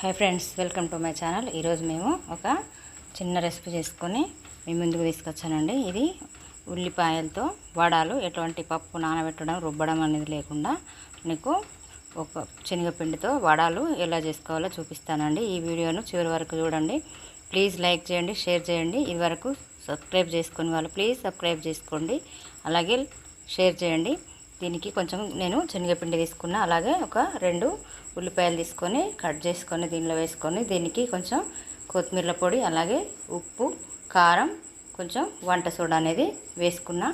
Hi friends welcome to my channel ఈరోజు మేము ఒక చిన్న రెసిపీ చేసుకొని మీ ముందుకు తీసుకొచ్చానండి. ఇది ఉల్లిపాయలతో వడాలు ఎటువంటి పప్పు నానబెట్టడం రుబ్బడం అనేది లేకుండా నీకు ఒక శనగపిండితో వడాలు ఎలా చేసుకోవాలో చూపిస్తానండి. ఈ వీడియోను చివరి వరకు చూడండి. ప్లీజ్ లైక్ చేయండి షేర్ చేయండి. ఇది వరకు సబ్స్క్రైబ్ చేసుకుని వాళ్ళు ప్లీజ్ సబ్స్క్రైబ్ చేసుకోండి. అలాగే షేర్ చేయండి. దీనికి కొంచెం నేను శనగపిండి తీసుకున్న. అలాగే ఒక రెండు ఉల్లిపాయలు తీసుకొని కట్ చేసుకొని దీనిలో వేసుకొని దీనికి కొంచెం కొత్తిమీర పొడి అలాగే ఉప్పు కారం కొంచెం వంట సోడా అనేది వేసుకున్న.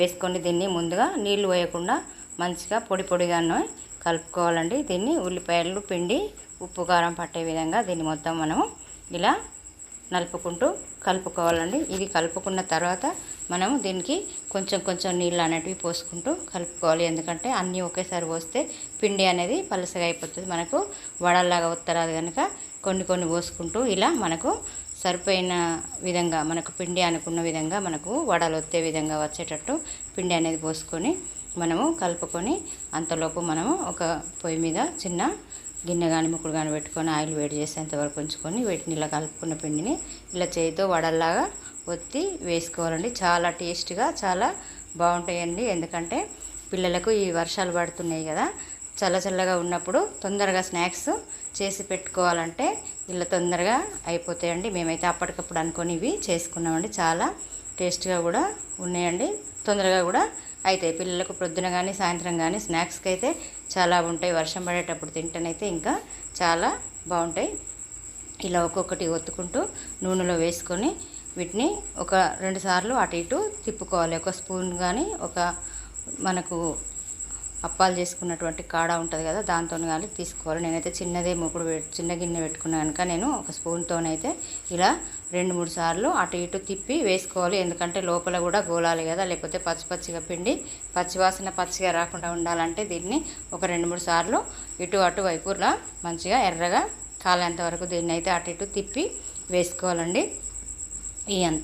వేసుకొని దీన్ని ముందుగా నీళ్ళు వేయకుండా మంచిగా పొడి పొడిగానే కలుపుకోవాలండి. దీన్ని ఉల్లిపాయలు పిండి ఉప్పు కారం పట్టే విధంగా దీన్ని మొత్తం మనము ఇలా నలుపుకుంటూ కలుపుకోవాలండి. ఇది కలుపుకున్న తర్వాత మనము దీనికి కొంచెం కొంచెం నీళ్ళు అనేటివి పోసుకుంటూ కలుపుకోవాలి. ఎందుకంటే అన్నీ ఒకేసారి పోస్తే పిండి అనేది పలసగా అయిపోతుంది. మనకు వడల్లాగా వత్తరాదు కనుక కొన్ని కొన్ని పోసుకుంటూ ఇలా మనకు సరిపోయిన విధంగా మనకు పిండి అనుకున్న విధంగా మనకు వడలు వచ్చే విధంగా వచ్చేటట్టు పిండి అనేది పోసుకొని మనము కలుపుకొని అంతలోపు మనము ఒక పొయ్యి మీద చిన్న గిన్నె కానీ ముక్కుడు కానీ పెట్టుకొని ఆయిల్ వేడి చేసేంత వరకు ఉంచుకొని వీటిని ఇలా కలుపుకున్న పిండిని ఇలా చేతితో వడల్లాగా ఒత్తి వేసుకోవాలండి. చాలా టేస్ట్గా చాలా బాగుంటాయండి. ఎందుకంటే పిల్లలకు ఈ వర్షాలు పడుతున్నాయి కదా చల్ల చల్లగా ఉన్నప్పుడు తొందరగా స్నాక్స్ చేసి పెట్టుకోవాలంటే ఇలా తొందరగా అయిపోతాయండి. మేమైతే అప్పటికప్పుడు అనుకొని ఇవి చేసుకున్నామండి. చాలా టేస్ట్గా కూడా ఉన్నాయండి. తొందరగా కూడా అయితే పిల్లలకు ప్రొద్దున కానీ సాయంత్రం కానీ స్నాక్స్కి అయితే చాలా ఉంటాయి. వర్షం పడేటప్పుడు తింటనైతే ఇంకా చాలా బాగుంటాయి. ఇలా ఒక్కొక్కటి ఒత్తుకుంటూ నూనెలో వేసుకొని వీటిని ఒక రెండు సార్లు అటు ఇటు తిప్పుకోవాలి. ఒక స్పూన్ కానీ ఒక మనకు అప్పాలు చేసుకున్నటువంటి కాడ ఉంటుంది కదా దాంతో కానీ తీసుకోవాలి. నేనైతే చిన్నదే మూకుడు చిన్న గిన్నె పెట్టుకున్నాను కనుక నేను ఒక స్పూన్తోనైతే ఇలా రెండు మూడు సార్లు అటు ఇటు తిప్పి వేసుకోవాలి. ఎందుకంటే లోపల కూడా గోలాలి కదా లేకపోతే పచ్చి పచ్చిగా పిండి పచ్చివాసన పచ్చిగా రాకుండా ఉండాలంటే దీన్ని ఒక రెండు మూడు సార్లు ఇటు అటు వైపులా మంచిగా ఎర్రగా కాలేంత వరకు దీన్ని అయితే అటు ఇటు తిప్పి వేసుకోవాలండి. ఈ అంత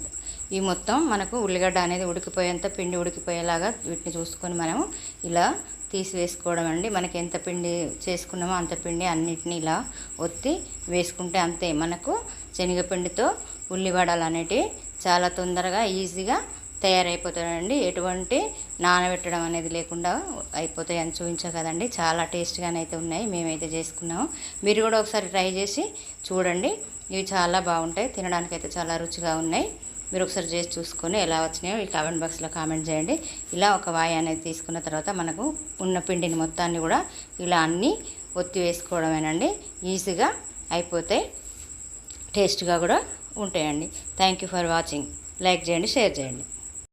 ఈ మొత్తం మనకు ఉల్లిగడ్డ అనేది ఉడికిపోయేంత పిండి ఉడికిపోయేలాగా వీటిని చూసుకొని మనము ఇలా తీసివేసుకోవడం అండి. మనకి ఎంత పిండి చేసుకున్నామో అంత పిండి అన్నిటిని ఇలా ఒత్తి వేసుకుంటే అంతే. మనకు శనగపిండితో ఉల్లివడలు అనేటివి చాలా తొందరగా ఈజీగా తయారైపోతాయండి. ఎటువంటి నానబెట్టడం అనేది లేకుండా అయిపోతాయి అని చూపించా కదండి. చాలా టేస్ట్గానే అయితే ఉన్నాయి. మేమైతే చేసుకున్నాము. మీరు కూడా ఒకసారి ట్రై చేసి చూడండి. ఇవి చాలా బాగుంటాయి. తినడానికి అయితే చాలా రుచిగా ఉన్నాయి. మీరు ఒకసారి చేసి చూసుకొని ఎలా వచ్చినాయో ఈ కామెంట్ బాక్స్లో కామెంట్ చేయండి. ఇలా ఒక వాయి అనేది తీసుకున్న తర్వాత మనకు ఉన్న పిండిని మొత్తాన్ని కూడా ఇలా అన్నీ ఒత్తి వేసుకోవడమేనండి. ఈజీగా అయిపోతాయి టేస్ట్గా కూడా ఉంటాయండి. Thank you for watching like చేయండి షేర్ చేయండి.